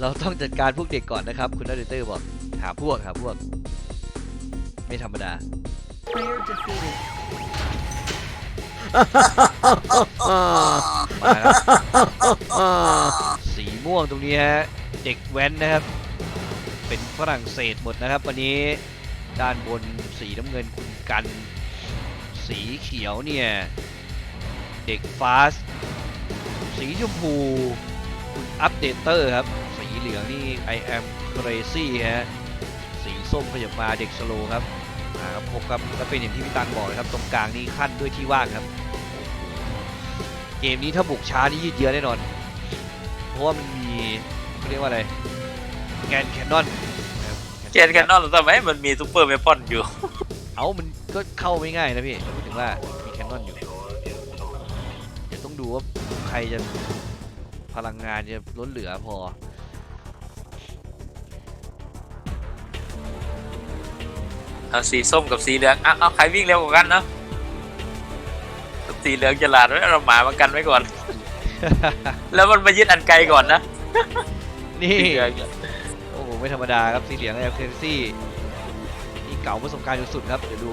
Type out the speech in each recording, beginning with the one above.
เราต้องจัดการพวกเด็กก่อนนะครับ คุณนาเดเตอร์บอก หาพวกหาพวก ไม่ธรรมดา Player defeated. มาครับสีม่วงตรงนี้ฮะเด็กแว้นนะครับ เป็นฝรั่งเศสหมดนะครับ วันนี้ด้านบนสีน้ำเงินคุณกัน สีเขียวเนี่ย เด็กฟาส สีชมพู คุณอัปเดเตอร์ครับสี เหลืองนี่ I am crazy ฮะสีส้มขยับมาเด็กสโลว์ครับมาครับพบกับก็เป็นอย่างที่พี่ตังบอกเลยครับ ตรงกลางนี่ขั้นด้วยที่ว่างครับ เกมนี้ถ้าบุกช้านี่ยืดเยื้อแน่นอน เพราะว่ามันมีเขาเรียกว่าอะไร แกนแคนนอนเจนแคนนอนทำไมมันมีซูเปอร์เวปอนอยู่ เอามันก็เข้าไม่ง่ายนะพี่พูดถึงว่ามีแคนนอนอยู่เดี๋ยวต้องดูว่าใครจะพลังงานจะล้นเหลือพอ เอาสีส้มกับสีเหลืองอะเอาใครวิ่งเร็วกว่ากันเนาะสีเหลืองจะลาดไว้เราหมามากันไว้ก่อน แล้วมันมายึดอันไกลก่อนนะนี่สีเหลืองเนี่ยโอ้โหไม่ธรรมดาครับสีเหลืองแอลเคนซี่นี่เก่าประสบการณ์สุดๆครับเดี๋ยวดู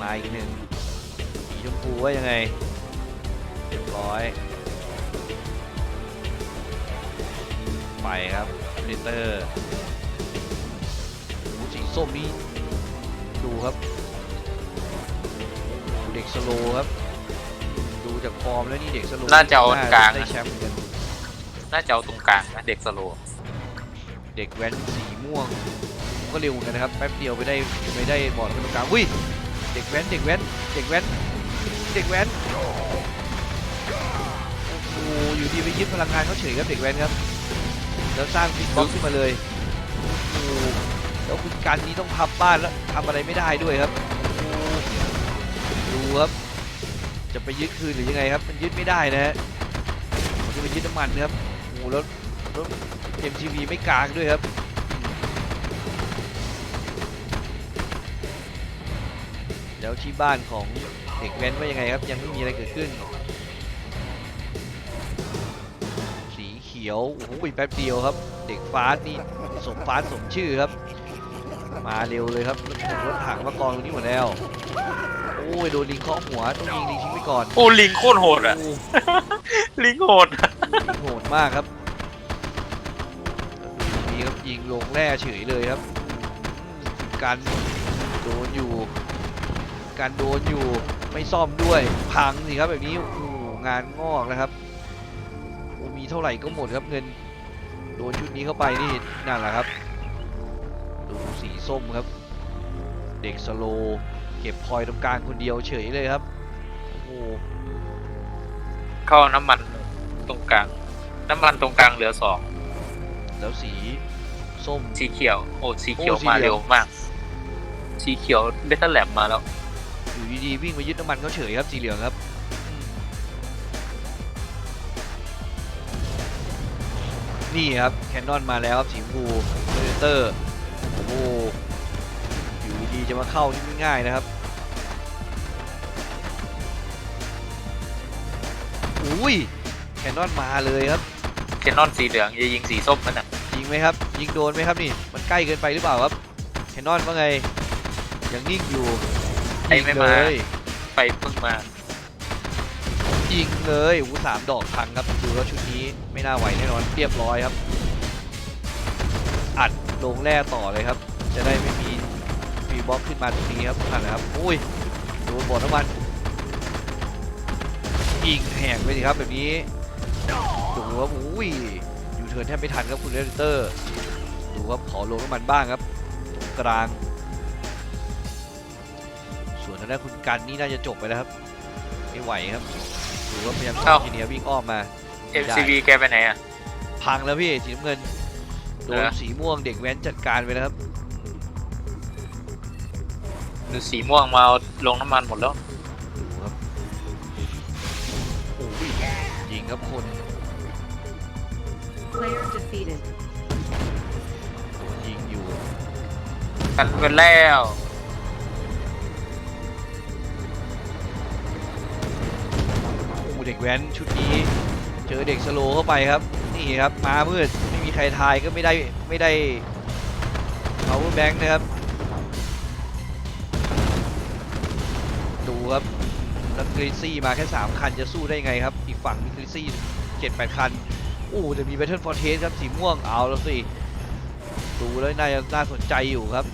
มาอีกหนึ่งสีชมพูว่ายังไงเรียบร้อยไปครับเลเตอร์โอ้โหสีส้มนี่ ดูครับ เด็กสโลว์ครับ ดูจากฟอร์มแล้วนี่เด็กสโลว์น่าจะเอากลางได้นะแชมป์เหมือนกันน่าจะเอาตรงกลางนะเด็กสโลว์เด็กแว้นสีม่วง ก็เร็วเหมือนกันนะครับแป๊บเดียวไปได้ไปได้บอลขึ้นตรงกลางอุ้ยเด็กแว้นเด็กแว้นเด็กแว้นเด็กแว้นโอ้โหอยู่ดีไปยึดพลังงานเขาเฉยครับเด็กแว้นครับแล้วสร้างฟิกบ็อกซ์ขึ้นมาเลยโอ้โห แล้วคุณการนี้ต้องพับบ้านแล้วทำอะไรไม่ได้ด้วยครับ ดูครับ จะไปยึดคืนหรือยังไงครับ มันยึดไม่ได้นะฮะจะไปยึดน้ำมันครับโอ้แล้วแล้ว MTV ไม่กลางด้วยครับแล้วที่บ้านของเด็กแว้นว่ายังไงครับ ยังไม่มีอะไรเกิดขึ้น สีเขียวโอ้โหแป๊บเดียวครับ เด็กฟ้านี่สมฟ้าสมชื่อครับ มาเร็วเลยครับรถถังรถถังมากองตรงนี้หมดแล้วโอ้ยโดนลิงเคาะหัวต้องยิงลิงทิ้งไปก่อนโอ้ลิงโคตรโหดอะโอ้ลิงโหดยิงโหดมากครับดูนี่ครับยิงลงแร่เฉยเลยครับอืมการโดนอยู่การโดนอยู่ไม่ซ่อมด้วยพังสิครับแบบนี้โอ้โหงานงอกนะครับโอ้มีเท่าไหร่ก็หมดครับเงินโดนชุดนี้เข้าไปนี่นั่นแหละครับดู สีส้มครับ เด็กสโลว์เก็บพอยต์ตรงกลางคนเดียวเฉยเลยครับโอ้โหเข้าน้ำมันตรงกลาง น้ำมันตรงกลางเหลือสองแล้วสีส้ม สีเขียว โอ้สีเขียวโอ้สีมาเหลืเร็อวงมาก สีเขียวเบทเทอร์แลบมาแล้ว อยู่ดีๆวิ่งมายึดน้ำมันเขาเฉยครับสีเหลืองครับ นี่ครับแคนนอนมาแล้วครับสีชมพูเรเตอร์โอ้โหอยู่ดีๆ จะมาเข้านี่ไม่ง่ายนะครับอุ้ยแคนนอนมาเลยครับเคนนอนสีเหลืองจะยิงสีส้มมันอะยิงไหมครับ ยิงโดนไหมครับนี่มันใกล้เกินไปหรือเปล่าครับแคนนอนว่าไงยังนิ่งอยู่ไอ้ไม่มายิงเลยไฟเพิ่งมายิงเลยอู้สามดอกพังครับดูแล้วชุดนี้ไม่น่าไหวแน่นอนเรียบร้อยครับ อัดลงแร่ต่อเลยครับ จะได้ไม่ มีฟีบล็อกขึ้นมาตรงนี้ครับนั่นแหละครับอุ้ยโดนบอดน้ำมันยิงแหงไปสิครับแบบนี้ดูครับอุ้ยอยู่เทิร์นแทบไม่ทันครับคุณเรเตอร์ดูครับขอลงน้ำมันบ้างครับตรงกลาง ส่วนทางด้านคุณกันนี่น่าจะจบไปแล้วครับไม่ไหวครับดูว่าพยายามเอ้าทีเนียวิ่งอ้อมมา MCV แกไปไหนอะพังแล้วพี่สีน้ำเงินโดนเหรอสีม่วงเด็กแว้นจัดการไปแล้วครับ ดูสีม่วงมาเอาลงน้ำมันหมดแล้วดูครับโอ้ยยิงครับคน Player defeated. โดนยิงอยู่กันเงินแล้วโอ้เด็กแว้นชุดนี้ เจอเด็กสโลว์เข้าไปครับ นี่ครับมามืดไม่มีใครทายก็ไม่ได้ไม่ได้ power bank นะครับ แล้วกริซี่มาแค่ 3 คันจะสู้ได้ไงครับ อีกฝั่งมีกริซี่เจ็ดแปดคัน อู้แต่มี Battle for t a s ครับสีม่วงเอาแล้วสิดูแล้วน่าน่าสนใจอยู่ครับ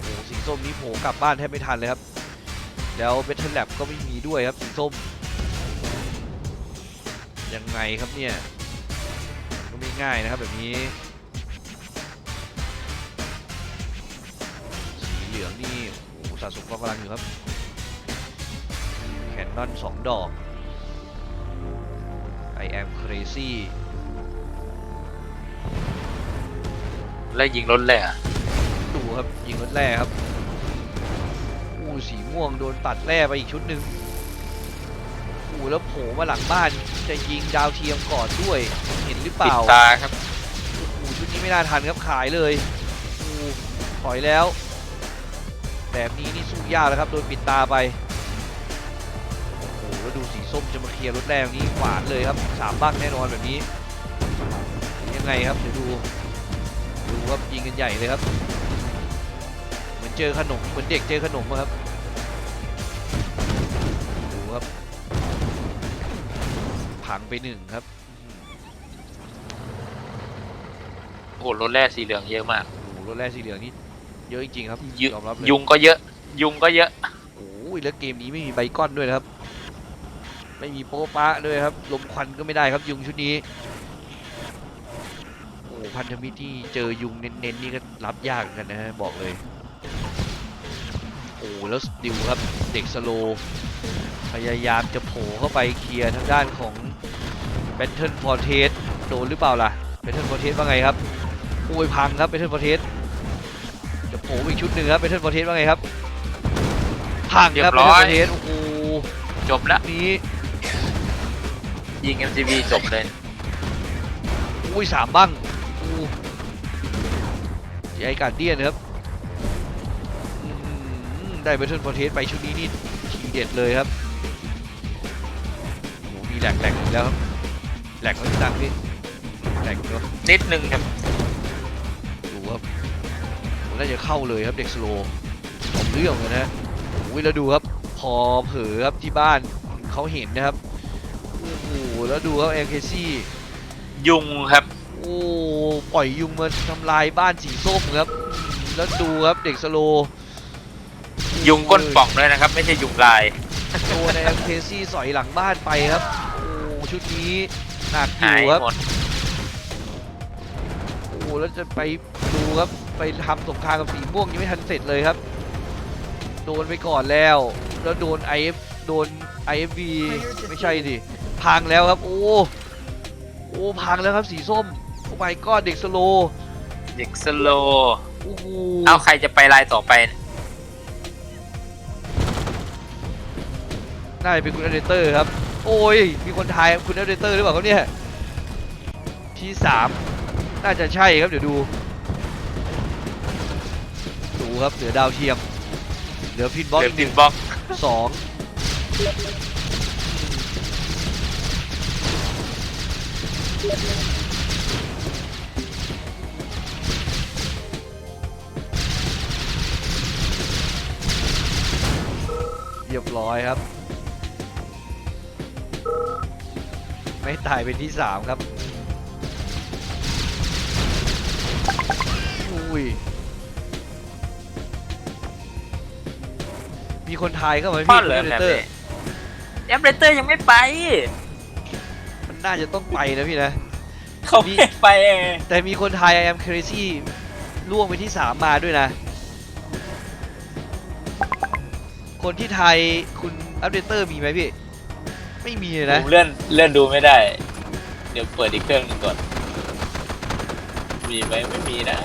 โอ้สีส้มนี้โผกลับบ้านแทบไม่ทันเลยครับ แล้ว Battle Lab ก็ไม่มีด้วยครับสีส้มยังไงครับเนี่ยก็ไม่ง่ายนะครับแบบนี้สีเหลืองนี่โอ้โหสะสมกองกำลังอยู่ครับ นนอนสองดอก I am crazy แล้วยิงรถเลยอะดูครับ ยิงรถแร่ครับอู้สีม่วงโดนตัดแร่ไปอีกชุดหนึ่งอู้แล้วโผล่มาหลังบ้านจะยิงดาวเทียมก่อนด้วยเห็นหรือเปปิดล่า ตาครับอู้ชุดนี้ไม่น่าทันครับขายเลยอู้ถอยแล้ว แบบนี้นี่สู้ยากแล้วครับ โดนปิดตาไปโอ้โหแล้ว ดูสีส้มจะมาเคลียร์รถแรงนี้หวานเลยครับสามบักแน่นอนแบบนี้ ยังไงครับเดี๋ยวดู ดูครับยิงกันใหญ่เลยครับ เหมือนเจอขนมเหมือนเด็กเจอขนมอะครับดูครับพังไปหนึ่งครับโอ้โหรถแร่สีเหลืองเยอะมากดูรถแรกสีเหลืองนี่เยอะจริงๆครับยุยอมรับเลยยุงก็เยอะ ยุงก็เยอะโอ้ยแล้วเกมนี้ไม่มีไบคอนด้วยนะครับ ไม่มีโป๊ะปะด้วยครับลมควันก็ไม่ได้ครับยุงชุดนี้โอ้พันธมิตรที่เจอยุงเน้นๆนี่ก็รับยากเหมือนกันนะฮะบอกเลยโอ้แล้วดิวครับเด็กสโลว์พยายามจะโผล่เข้าไปเคลียร์ทางด้านของ Battle for t a s โดนหรือเปล่าล่ะ Battle for t a s ว่าไงครับโอ้ยพังครับ Battle for t a s จะโผล่อีกชุดหนึ่งครับ Battle for t a s ว่าไงครับพังครับเรียบร้อย Battle for t a s โอ้โหจบแล้วนี้ ยิง MCV จบเลยอุ้ยสามบ้างอู้ยายการเดียนครับอื้อหือได้ Battle for t a s ไปชุดนี้นี่ทีเด็ดเลยครับโอ้โหมีแหลกแหลกอีกแล้วครับแหลกไม่ดังพี่แหลกเนาะนิดนึงครับดูครับโหน่าจะเข้าเลยครับเด็กสโลว์เอาเรื่องเลยนะโอ้ยแล้วดูครับ พอเผลอครับที่บ้านเขาเห็นนะครับ โอ้โหแล้วดูครับเอ็มเคซี่ยุงครับ โอ้ปล่อยยุงมาทำลายบ้านสีส้มครับ แล้วดูครับเด็กสโลว์ยุงก้นป่องด้วยนะครับ ไม่ใช่ยุงลาย โดนเอ็มเคซี่สอยหลังบ้านไปครับ โอ้ชุดนี้หนักอหายยู่ครับ หมดโอ้แล้วจะไปดูครับไปทำสงครามกับสีม่วงยังไม่ทันเสร็จเลยครับ โดนไปก่อนแล้ว แล้วโดน IF โดน IFV ไม่ใช่ดิ พังแล้วครับ โอ้โอ้พังแล้วครับสีส้มโอ้ my god เด็กสโลว์เด็กสโลโอ้โหเอาใครจะไปลายต่อไปน่าจะเป็นคุณอเดเตอร์ครับ โอ้ย มีคนทายคุณอเดเตอร์หรือเปล่าครับเนี่ยที่สามน่าจะใช่ครับเดี๋ยวดูดูครับเหลือดาวเทียมเหลือพินบล็อกเดือีอกหดินึ่นงบล็อกสอง เรียบร้อยครับ ไม่ตายเป็นที่สามครับอุ้ยมีคนทายเข้ามาไหมป้อพี่นเหรอคุณแบเดบเตอนี้ร์แอมเบรเตอร์ยังไม่ไปมั นน่าจะต้องไปนะพี่นะ เขาไม่ไปเองแต่มีคนไทย I am crazy ล่วงไปที่ 3 มาด้วยนะ คนที่ไทยคุณอัปเดเตอร์มีไหมพี่ ไม่มีเลยผนะมเลื่อนเลื่อนดูไม่ได้ เดี๋ยวเปิดอีกเครื่องหนึงก่อน มีไหมไม่มีนะ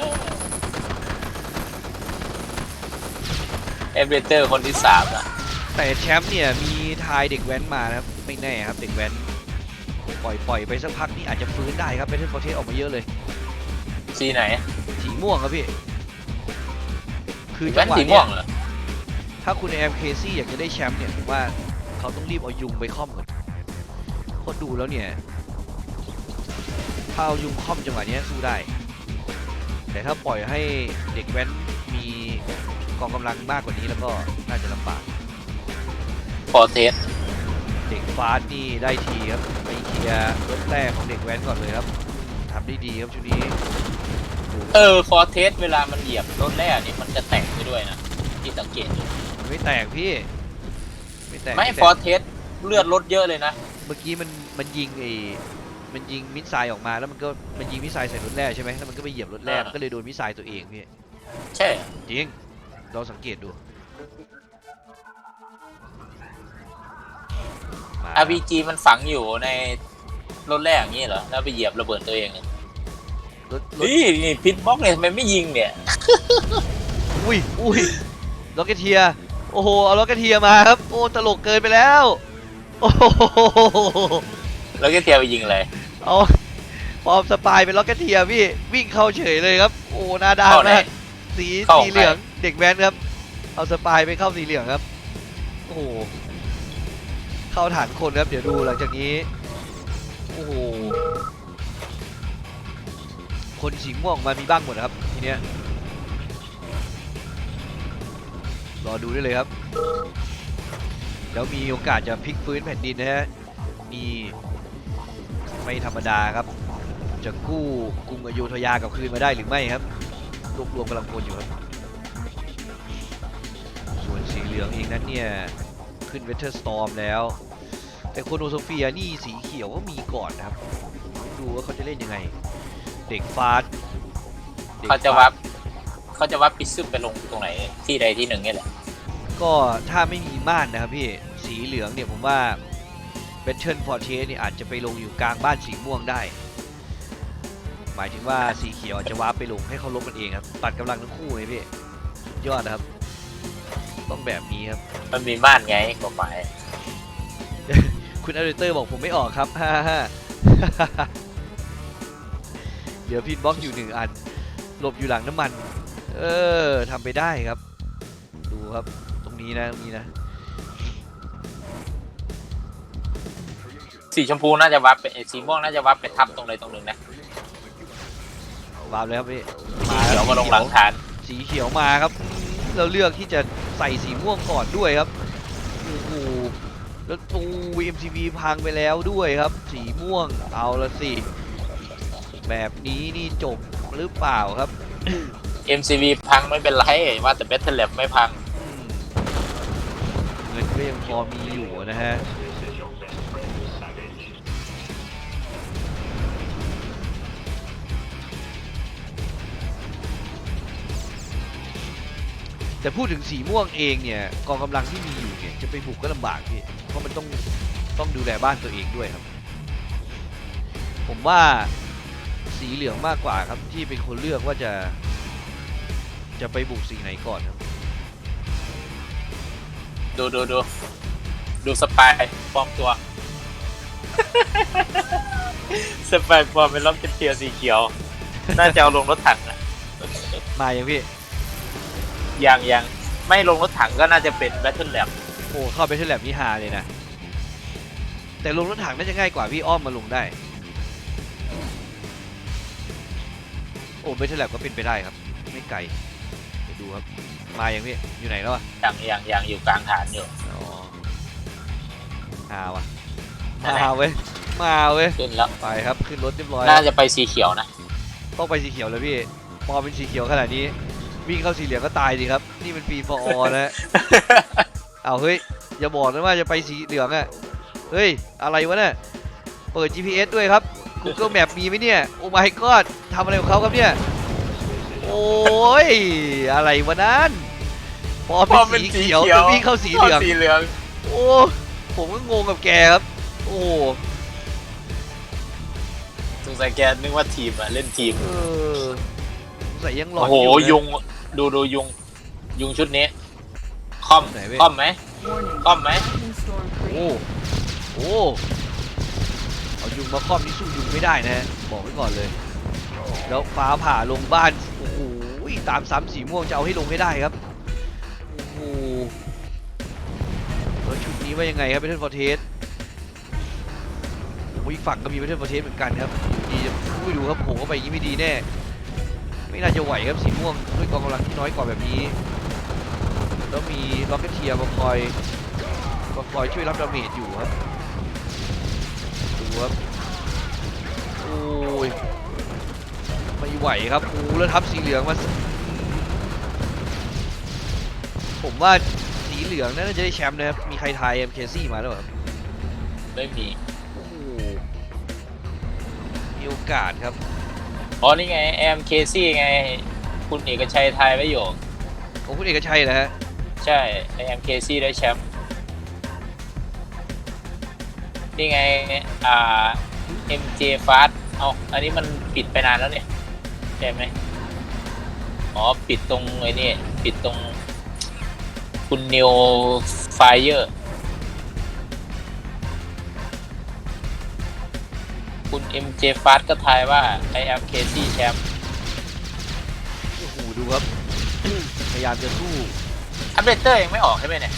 เอเบรเตอร์คนที่สามอะแต่แชมป์เนี่ยมีทายเด็กแว้นมานะครับ ไม่แน่ครับเด็กแว้น ปล่อยปล่อยไปสักพักนี่อาจจะฟื้นได้ครับเป็นเทนฟอร์เทสออกมาเยอะเลย สีไหนสีม่วงครับพี่ คือจัแว่งนหวะสีม่เนี่วยงเหรอถ้าคุณแอมเคซี่อยากจะได้แชมป์เนี่ยผมว่าเขาต้องรีบเอายุงไปค่อมก่อนเพราะดูแล้วเนี่ย ถ้าเอายุงค่อมจังหวะเนี้ยสู้ได้ แต่ถ้าปล่อยให้เด็กแว้นมีกองกำลังมากกว่านี้แล้วก็น่าจะลำบาก พอเทสเด็กฟาสต์นี่ได้ทีครับไปเคลียร์รถแรกของเด็กแว้นก่อนเลยครับทำได้ดีครับชุดนี้เออฟอร์เทสเวลามันเหยียบรถแรกนี่มันจะแตกไปด้วยนะที่สังเกตอยู่มันไม่แตกพี่ ไม่แตกไม่แตกฟอร์เทสเลือดลดเยอะเลยนะเมื่อกี้มันมันยิงไอ้มันยิงมิสไซล์ออกมาแล้วมันก็มันยิงมิสไซล์ใส่รถแรกใช่ไหมแล้วมันก็ไปเหยียบรถแรกอ่ามัมันก็เลยโดนมิสไซล์ตัวเองพี่ใช่จริงลองสังเกตดู มาอาร์พีจีมันฝังอยู่ในรถแรกอย่างนี้เหรอ แล้วไปเหยียบระเบิดตัวเองเนี่ยรถรถนี่นี่พิทบ็อกเนี่ยทำไมไม่ยิงเนี่ย อุ้ยอุ้ยล็อกเกตเทียโอ้โหเอาล็อกเกตเทียมาครับโอ้ตลกเกินไปแล้วโอ้โหแล้วก็เทียบไปยิงเลย เอาปลอมสปายเป็นล็อกเกตเทียพี่วิ่งเข้าเฉยเลยครับ โอ้หน้าด้านเข้าไหนมากสีเข้าสีเหลืองใครเด็กแว้นครับ เอาสปายไปเข้าสีเหลืองครับ โอ้โห เข้าฐานคนครับ เดี๋ยวดูหลังจากนี้ โอ้โห คนสีม่วงมามีบ้างหมดครับทีเนี้ย รอดูได้เลยครับ แล้วมีโอกาสจะพลิกฟื้นแผ่นดินนะฮะนี่ไม่ธรรมดาครับ จะกู้กรุงอโยธยากลับคืนมาได้หรือไม่ครับ รวบรวมกำลังพลอยู่ครับ ส่วนสีเหลืองเองนั้นเนี่ย ขึ้นเวเทอร์สตอร์มแล้ว แต่โคโนโซเฟียนี่สีเขียวก็มีก่อนนะครับ ดูว่าเขาจะเล่นยังไง เด็กฟาสด็กเขาจะฟวัสบเขาจะวับปิซึมไปลงตรงไหนที่ใดที่หนึ่งเนี่ยแหละ ก็ถ้าไม่มีม่านนะครับพี่สีเหลืองเนี่ยผมว่าเบนเทิลฟอร์เทสนี่อาจจะไปลงอยู่กลางบ้านสีม่วงได้ หมายถึงว่าสีเขียวอาจจะวาร์ปไปลงให้เขาลบกันเองครับ ตัดกำลังทั้งคู่เลยพี่สุดยอดนะครับ ต้องแบบนี้ครับ มันมีม่านไงกฎหมายคุณอเดเตอร์บอกผมไม่ออกครับฮ่าฮ่าเดี๋ยวพินบล็อกอยู่หนึ่งอัน หลบอยู่หลังน้ำมัน เออทำไปได้ครับ ดูครับตรงนี้นะตรงนี้นะ สีชมพูน่าจะวับไปเอ้ยสีม่วงน่าจะวับไปทับตรงใดตรงหนึ่งนะวาร์ปเลยครับพี่สีเขียวมาลงหลังฐาน สีเขียวมาครับ เราเลือกที่จะใส่สีม่วงก่อนด้วยครับโอ้โหแล้วตู MCV พังไปแล้วด้วยครับ สีม่วงเอาละสิ แบบนี้นี่จบหรือเปล่าครับ MCV พังไม่เป็นไรว่าแต่ Battle Lab ไม่พังอืมเงินก็ยังพอมีอยู่นะฮะ แต่พูดถึงสีม่วงเองเนี่ยกองกำลังที่มีอยู่เนี่ยจะไปบุกก็ลำบากพี่เพราะมันต้องต้องดูแลบ้านตัวเองด้วยครับ ผมว่าสีเหลืองมากกว่าครับที่เป็นคนเลือกว่าจะ จะไปบุกสีไหนก่อนครับ ดูดูดูดูสปายปลอมตัว สปายปลอมเป็นล็อกเก็ตเทียร์สีเขียว น่าจะเอาลงรถถังนะมาอย่างพี่ ยังยังไม่ลงรถถังก็น่าจะเป็น Battle Lab โอ้เข้าไปที่แลบนี่ฮาเลยนะ แต่ลงรถถังน่าจะง่ายกว่าพี่อ้อมมาลงได้ โอ้เบทแลบก็เป็นไปได้ครับ ไม่ไกลเดี๋ยวดูครับ มาอย่างพี่อยู่ไหนแล้วอะยังยังยังอยู่กลางฐานอยู่อ๋อมาว่ะอันไหนมาเว้ยมาเว้ยขึ้นแล้วไปครับขึ้นรถเรียบร้อยน่าจะไปสีเขียวนะต้องไปสีเขียวแล้วพี่พอเป็นสีเขียวขนาดนี้ วิ่งเข้าสีเหลืองก็ตายดีครับ นี่เป็นปีฟอร์นะ เอาเฮ้ย อย่าบอกนะว่าจะไปสีเหลืองอะเฮ้ย อะไรวะเนี่ย เปิด GPS ด้วยครับ Google Map มีไหมเนี่ย โอ้ my god ทำอะไรของเขาครับเนี่ย โอ้ย อะไรวะนั้นพอเป็นสีเขียวจะวิ่งเข้าสีเหลือง สีเหลือง โอ้ ผมก็งงกับแกครับ โอ้สงสัยแกนึกว่าทีมอะเล่นทีมเออสงสัยยังหลอโอ้นโหอยู่นะยุง ดูดูยุง ยุงชุดนี้ คอมไหนเว้ย คอมไหม Warning. Come, man. Lightning storm โอ้ created. โอ้เอายุงมาครอบนี่สู้ยุงไม่ได้นะฮะบอกไว้ก่อนเลย แล้วฟ้าผ่าลงบ้าน โอ้โหตามสามสีม่วงจะเอาให้ลงให้ได้ครับ โอ้โหแล้วชุดนี้ว่ายังไงครับเป็นเทนฟอร์เทสโอ้ยอีกฝั่งก็มีประเทศประเทศเหมือนกันครับอยู่ดีจะไม่ดูครับโผล่เข้าไปอย่างนี้ไม่ดีแน่ ไม่น่าจะไหวครับสีม่วงด้วยกองกำลังที่น้อยกว่าแบบนี้ แล้วมีล็อกเก็ตเทียร์มาคอยมาคอยช่วยรับดาเมจอยู่ครับดูครับโอ้ยไม่ไหวครับโอ้แล้วทับสีเหลืองมาผมว่าสีเหลืองน่าจะได้แชมป์นะครับมีใครทายเอ็มเคซี่มาหรือเปล่าครับไม่มีโอ้โหมีโอกาสครับ อ๋อนี่ไงแอมเคซี่ไง คุณเอกชัยทายไว้อยู่โอ้คุณเอกชัยนะฮะใช่แอมเคซี่ได้แชมป์นี่ไงอ่า MJ Fast เอาอันนี้มันปิดไปนานแล้วเนี่ยใช่ไหมอ๋อ ปิดตรงไอ้นี่ ปิดตรง คุณนิวไฟเออร์ MJ Fast ก็ทายว่า I am KC แชมป์โอ้โหดูครับ พยายามจะสู้อัปเดตเตอร์ยังไม่ออกใช่ไหมเนี่ย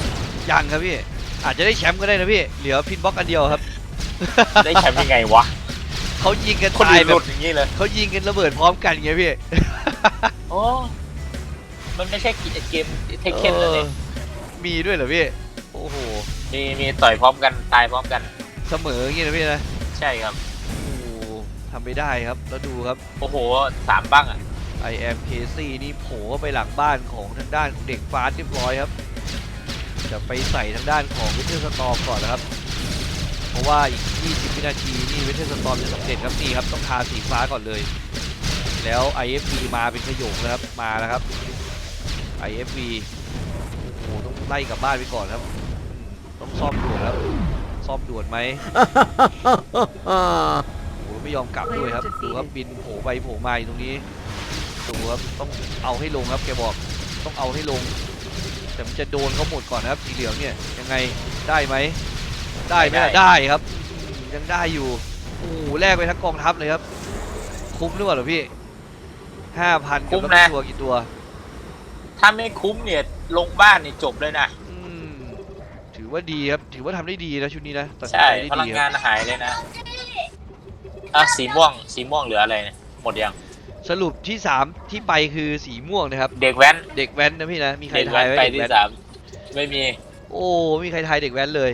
ยังครับพี่ อาจจะได้แชมป์ก็ได้นะพี่ เหลือพินบล็อกอันเดียวครับ ได้แชมป์ยังไงวะเขายิงกันคนตายอื่นแบหลุบดอย่างนี้เลย เขายิงกันระเบิดพร้อมกันไงพี่ โอ้ มันไม่ใช่เกมเทคเคนเลยออมีด้วยเหรอพี่ โอ้โห มีมีต่อยพร้อมกันตายพร้อมกัน เสมออย่างงี้นะพี่นะ ใช่ครับโอ้โห ทำไม่ได้ครับ แล้วดูครับ โอ้โหสามบ้างอะ I am KC นี่โผล่เข้าไปหลังบ้านของทางด้านเด็กฟาสเรียบร้อยครับ จะไปใส่ทางด้านของวิเทอร์สตอมก่อนนะครับ เพราะว่าอีก 20 วินาทีนี่วิเทอร์สตอมจะสำเร็จครับนี่ครับต้องทาสีฟ้าก่อนเลย แล้ว IFV มาเป็นขโยงแล้วครับมาแล้วครับ IFV โอ้โหต้องไล่กลับบ้านไปก่อนครับอืมต้องซ่อมด่วนครับซ่อมด่วนไหม โอ้โหไม่ยอมกลับด้วยครับดูครับบินโผล่ไปโผล่มาอยู่ตรงนี้ดูครับต้องเอาให้ลงครับแกบอกต้องเอาให้ลง แต่มันจะโดนเขาหมดก่อนนะครับสีเหลืองเนี่ยยังไงได้ไหมได้ไหมล่ะได้ได้ครับอืมยังได้อยู่โอ้โหแลกไปทั้งกองทัพเลยครับ คุ้มหรือเปล่าเหรอพี่ห้าพันคุ้กับมรถนะตัวกี่ตัว ถ้าไม่คุ้มเนี่ยลงบ้านนี่จบเลยนะอืมถือว่าดีครับ ถือว่าทำได้ดีนะชุดนี้นะตัดสินใช่ใจได้พลังดีคงารับนหายเลยนะ อะสีม่วง สีม่วงเหลืออะไรเนี่ยหมดยัง สรุปที่สามที่ไปคือสีม่วงนะครับ เด็กแว้น เด็กแว้นนะพี่นะ มีใครเด็กทาแว้ยนไว้ไปเด็กที่แว้นสามไม่มี โอ้มีใครทายเด็กแว้นเลย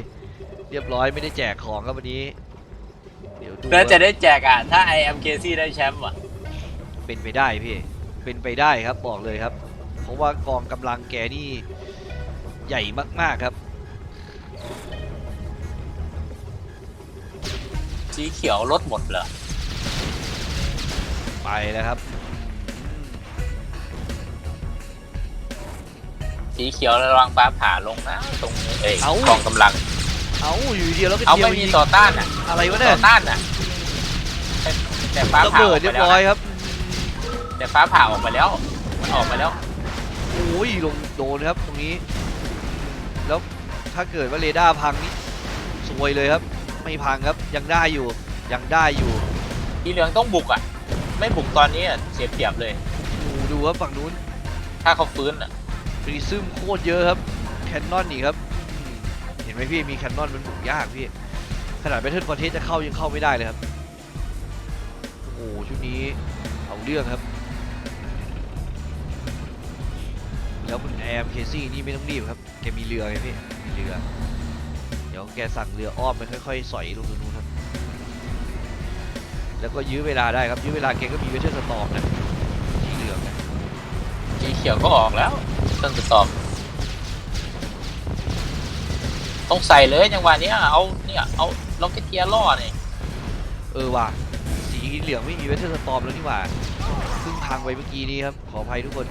เรียบร้อยไม่ได้แจกของครับวันนี้ เดี๋ยวดูแล้วจะว่าได้แจกอะ ถ้า I am KC ได้แชมป์อะ เป็นไปได้พี่ เป็นไปได้ครับบอกเลยครับ เพราะว่ากองกำลังแกนี่ใหญ่มากๆครับ สีเขียวลดหมดเหรอ ไปแล้วครับ สีเขียวระวังฟ้าผ่าลงนะตรงเอ้ยเอ้า กองกำลัง เอาอยู่ดีๆแล้วก็เอาเดียวไม่มียิงต่อต้านอะอะไรวะต่เนี่ยอต้านอะแต่แต่ฟ้าระผ่าเบิอดอกเรีไปยบแล้วร้อยนะครับแต่ฟ้าผ่าออกมาแล้ว มันออกมาแล้ว โอ้ยลงโดนครับตรงนี้ แล้วถ้าเกิดว่าเรดาร์พังนี่สวยเลยครับ ไม่พังครับยังได้อยู่ยังได้อยู่สีเหลืองต้องบุกอะ ไม่บุกตอนนี้อะเสียเปรียบเลยโอ้ดูครับฝั่งนู้นถ้าเขาฟื้นอะปรีซึมโคตรเยอะครับแคนนอนนี่ครับอืมเห็นไหมพี่มีแคนนอนมันบุกยากพี่ขนาดแบทเทิลคอนเทสจะเข้ายังเข้าไม่ได้เลยครับโอ้โหชุดนี้เอาเรื่องครับ แล้วคุณแอมเคซี่นี่ไม่ต้องรีบครับแกมีเรือไงพี่มีเรือเดี๋ ยวแกสั่งเรืออ้อมไปค่อยๆ สอยลงตรงนู้นครับ แล้วก็ยื้อเวลาได้ครับ ยื้อเวลาแกก็มีเวทเทอร์สตอร์มนะที่เหลืองนะสีเขียวก็ออกแล้วเครื่องทดสอบต้องใส่เลยจังหวะเนี้ยเอาเนี่ยเอาล็อกเก็ตเทียร์ล่อเนี่ยเออว่ะสีเหลืองไม่มีเวทเทอร์สตอร์มแล้วนี่หว่าเพิ่งพังไปเมื่อกี้นี้ครับ ขออภัยทุกคน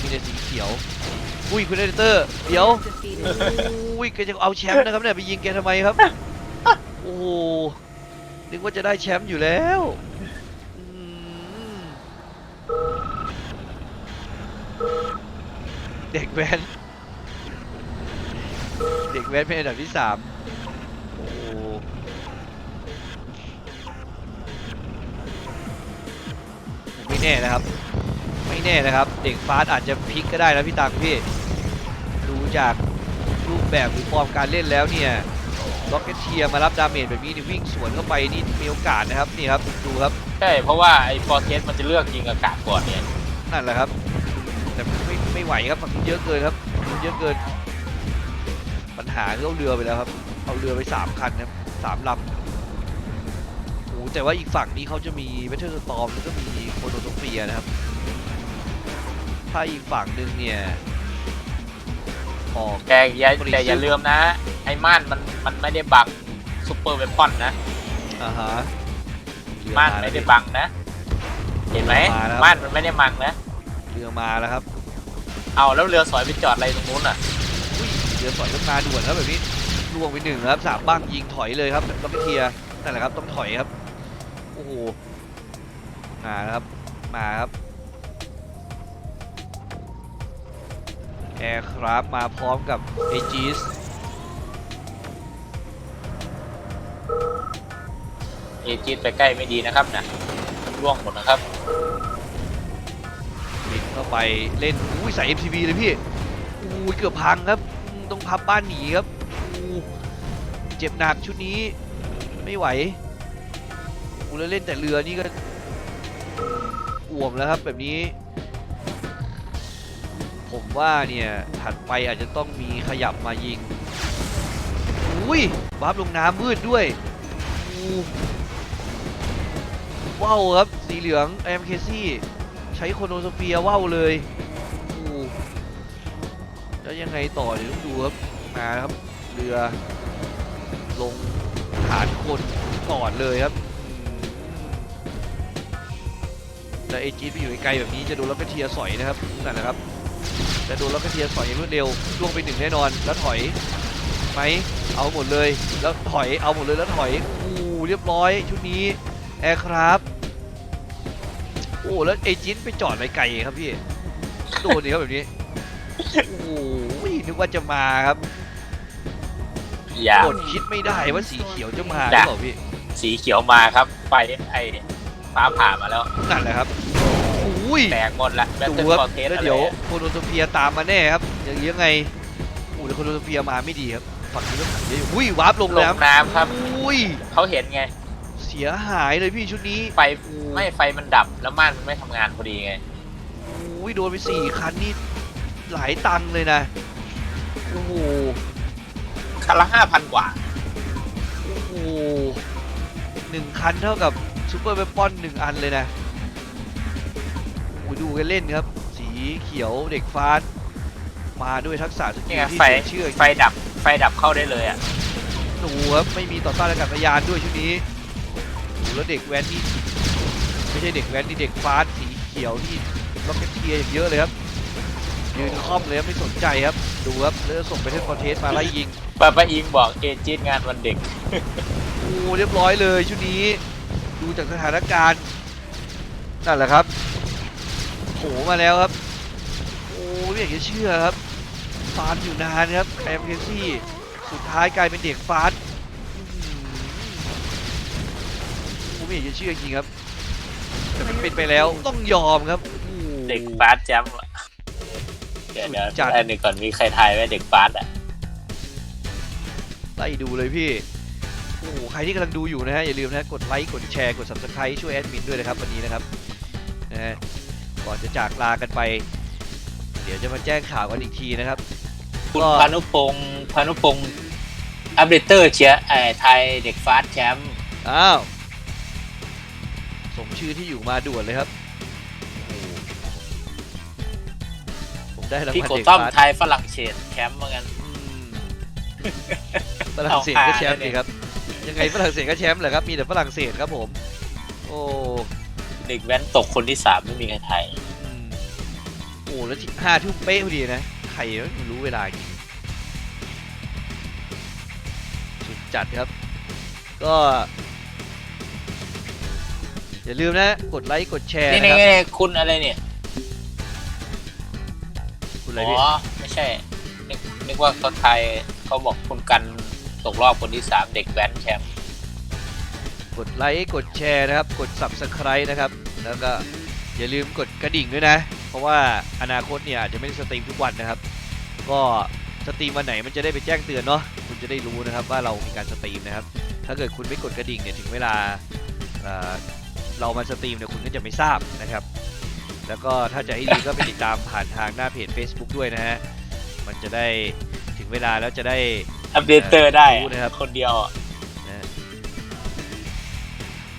มีแต่สีเขียว อุ้ยคุณเอเดเตอร์ เดี๋ยวอุ้ยแกจะเอาแชมป์นะครับเนี่ยไปยิงแกทำไมครับ โอ้โหนึกว่าจะได้แชมป์อยู่แล้วเด็กแว้น เด็กแว้นเป็นอันดับที่สามโอ้ไม่แน่นะครับ ไม่แน่นะครับ เด็กฟาสอาจจะพลิกก็ได้นะพี่ตังพี่ดูจากรูปแบบหรือฟอร์มการเล่นแล้วเนี่ยล็อกเก็ตเทียมารับดาเมจแบบนี้นี่วิ่งสวนเข้าไปนี่มีโอกาสนะครับนี่ครับดูครับใช่เพราะว่าไอ้ฟอร์เทสมันจะเลือกยิงอากาศก่อนเนี่ยนั่นแหละครับแต่ไม่ไม่ไหวครับฝั่งนู้นเยอะเกินครับฝั่งนู้นเยอะเกิน ปัญหาคือเอาเรือไปแล้วครับเอาเรือไปสามคันครับสามลำโอ้แต่ว่าอีกฝั่งนี้เขาจะมีเวทเทอร์สตอมแล้วก็มีโคโนโตเฟียนะครับ ถ้าอีกฝั่งหนึ่งเนี่ยออก แต่อย่าบริสุทธิ์แต่อย่าลืมนะ ไอ้ม่านมันมันไม่ได้บังซูเปอร์เวพอนนะอ่าฮะเรือม่านแล้ไม่วได้พี่บังนะ เห็นไหมมาแล้ว ม่านมันไม่ได้บังนะเรือมาแล้วครับเอาแล้วเรือสอยไปจอดอะไรตรงนู้นอะอุ้ยเรือสอยขึ้นมาด่วนครับแบบนี้ล่วงไปหนึ่งครับสามบ้างยิงถอยเลยครับแล้วก็เคลียร์นั่นแหละครับต้องถอยครับโอ้โหมาแล้วครับมาครับ แอร์คราฟมาพร้อมกับเอจิสเอจีดไปใกล้ไม่ดีนะครับนะร่วงหมดนะครับบินเข้าไปเล่นอุ้ยใส่ MCB เลยพี่อุ้ยเกือบพังครับอืมต้องพับบ้านหนีครับอู้เจ็บหนักชุดนี้ไม่ไหวอูแล้วเล่นแต่เรือนี่ก็อ่วมแล้วครับแบบนี้ผม ว่าเนี่ยถัดไปอาจจะต้องมีขยับมายิงอุ้ยวาร์ปลงน้ำมืดด้วยว้าวครับสีเหลือง AMKC ใช้โคโนโซเฟียว่าวเลยอู้แล้วยังไงต่อเดี๋ยวต้องดูครับมาครับเรือลงฐานคนก่อนเลยครับแล้วเอจีไปอยู่ไกลแบบนี้จะโดนล็อกเกตเทียสอยนะครับนั่นแหละครับ จะโดนล็อกเกตเทียร์สอยอย่างรวดเร็วล่วงไปหนึ่งแน่นอน แล้วถอยไหมเอาหมดเลย แล้วถอยเอาหมดเลยแล้วถอยอู้เรียบร้อยชุดนี้แอร์คราฟโอ้แล้วเอจินไปจอดไว้ไกลครับพี่โดนดีครับแบบนี้โอ้โหนึกว่าจะมาครับอย่าอดคิดไม่ได้ว่าสีเขียวจะมาหรือเปล่าพี่สีเขียวมาครับ ไฟไอ้ฟ้าผ่ามาแล้วนั่นแหละครับ อุ้ยแตกหมดละแบตดูเตอครับร์ฟอร์เทสแล้วอะไรเดี๋ยวอะโคโนโซเฟียตามมาแน่ครับอย่างยังไงโอ้แต่โคโนโซเฟียมาไม่ดีครับฝั่งนี้ก็ถังเยอะอยู่อุ้ยวาร์ปลงลน้งน้ำครับำอุ้ยเขาเห็นไง เสียหายเลยพี่ชุดนี้ไฟไม่ไฟมันดับแล้วม่านมันไม่ทำงานพอดีไงอุ้ยโดนไปสี่คันนี่หลายตังค์เลยนะโอ้โหคันละห้าพันกว่าโอ้โหหนึ่งคันเท่ากับซูเปอร์เวปอนหนึ่งอันเลยนะโอ้ย ดูกันเล่นครับ สีเขียวเด็กฟ้าดมาด้วยทักษะสกินี่ลไงที่ไฟเหลือเชื่อไฟดับไฟดับเข้าได้เลยอะดูครับไม่มีต่อต้านอากาศยานด้วยชุดนี้โอ้แล้วเด็กแว้นนี่ไม่ใช่เด็กแว้นนี่เด็กฟ้าดสีเขียวนี่ล็อกเก็ตเทียร์อย่างเยอะเลยครับยืนคล่อมเลยครับไม่สนใจครับดูครับแล้วส่งไปเทนคอนเทสมาไล่ยิงป้าป้าอิงบอกเอจีดงานวันเด็กโอ้เรียบร้อยเลยชุดนี้ ดูจากสถานการณ์นั่นแหละครับ โผล่มาแล้วครับ โอ้ไม่อยากจะเชื่อครับฟานอยู่นานครับแอมเคซี่สุดท้ายกลายเป็นเด็กฟาสผมไม่อยากจะเชื่อจริงครับแต่มันเป็นไปแล้วต้องยอมครับโอ้โหเด็กฟาสแจมป์อะเดี๋ยวเดี๋ยวจัดอันนี้ก่อนมีใครทายไหมเด็กฟาสอะไล่ดูเลยพี่โอ้โหใครที่กำลังดูอยู่นะฮะอย่าลืมนะกดไลค์กดแชร์กด subscribe ช่วยแอดมินด้วยนะครับวันนี้นะครับนะฮะ ก่อนจะจากลากันไป เดี๋ยวจะมาแจ้งข่าวกันอีกทีนะครับ คุณก็ พานุพงศ์พานุพงศ์อัปเดตเตอร์เชียร์ไอ้ไทยเด็กฟาสแชมป์อ้าวส่งชื่อที่อยู่มาด่วนเลยครับโอ้โหผมได้รางพี่วัลโกเด็กต้อมฟาสไทยฝรั่งเศสแชมป์เหมือนกัน อืมฝรั่งเศสก็แชมป์สิครับ ยังไงฝรั่งเศสก็แชมป์เหรอครับ มีแต่ฝรั่งเศสครับผม โอ้ เด็กแว้นตกคนที่สามไม่มีใครไทยอืมโอ้แล้วที่ห้าทุ่มเป๊ะพอดีนะใครไม่รู้เวลาจริงสุดจัดครับ ก็ อย่าลืมนะ กดไลค์กดแชร์นี่นะนี่ครับนี่คุณอะไรเนี่ยคุณอะไรอ๋พี่อไม่ใช่นึกนึกว่าเขาไทยเขาบอกคุณกันตกรอบคนที่สามเด็กแว้นแชมป์ กดไลค์กดแชร์นะครับ กด subscribe นะครับ แล้วก็อย่าลืมกดกระดิ่งด้วยนะ เพราะว่าอนาคตเนี่ยอาจจะไม่ได้สตรีมทุกวันนะครับ ก็สตรีมวันไหนมันจะได้ไปแจ้งเตือนเนาะคุณจะได้รู้นะครับว่าเรามีการสตรีมนะครับ ถ้าเกิดคุณไม่กดกระดิ่งเนี่ยถึงเวลาเอ่อเรามาสตรีมเนี่ยคุณก็จะไม่ทราบนะครับ แล้วก็ถ้าจะให้ดีก็ไปติดตามผ่านทางหน้าเพจ Facebook ด้วยนะฮะมันจะได้ถึงเวลาแล้วจะได้อัปเดตเตอร์ได้รู้นะครับคนเดียวอะนะ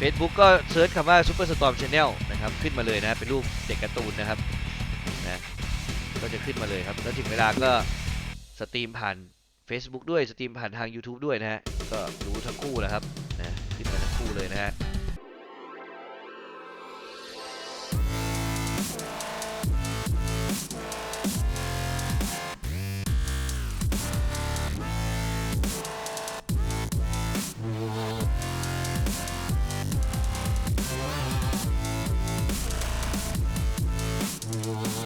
เฟซบุ๊กก็เซิร์ชคำว่า Super Storm Channel นะครับขึ้นมาเลยนะเป็นรูปเด็กการ์ตูนนะครับนะก็จะขึ้นมาเลยครับ แล้วถึงเวลาก็สตรีมผ่าน Facebook ด้วยสตรีมผ่านทาง YouTube ด้วยนะฮะก็รู้ทั้งคู่แหละครับนะขึ้นมาทั้งคู่เลยนะฮะ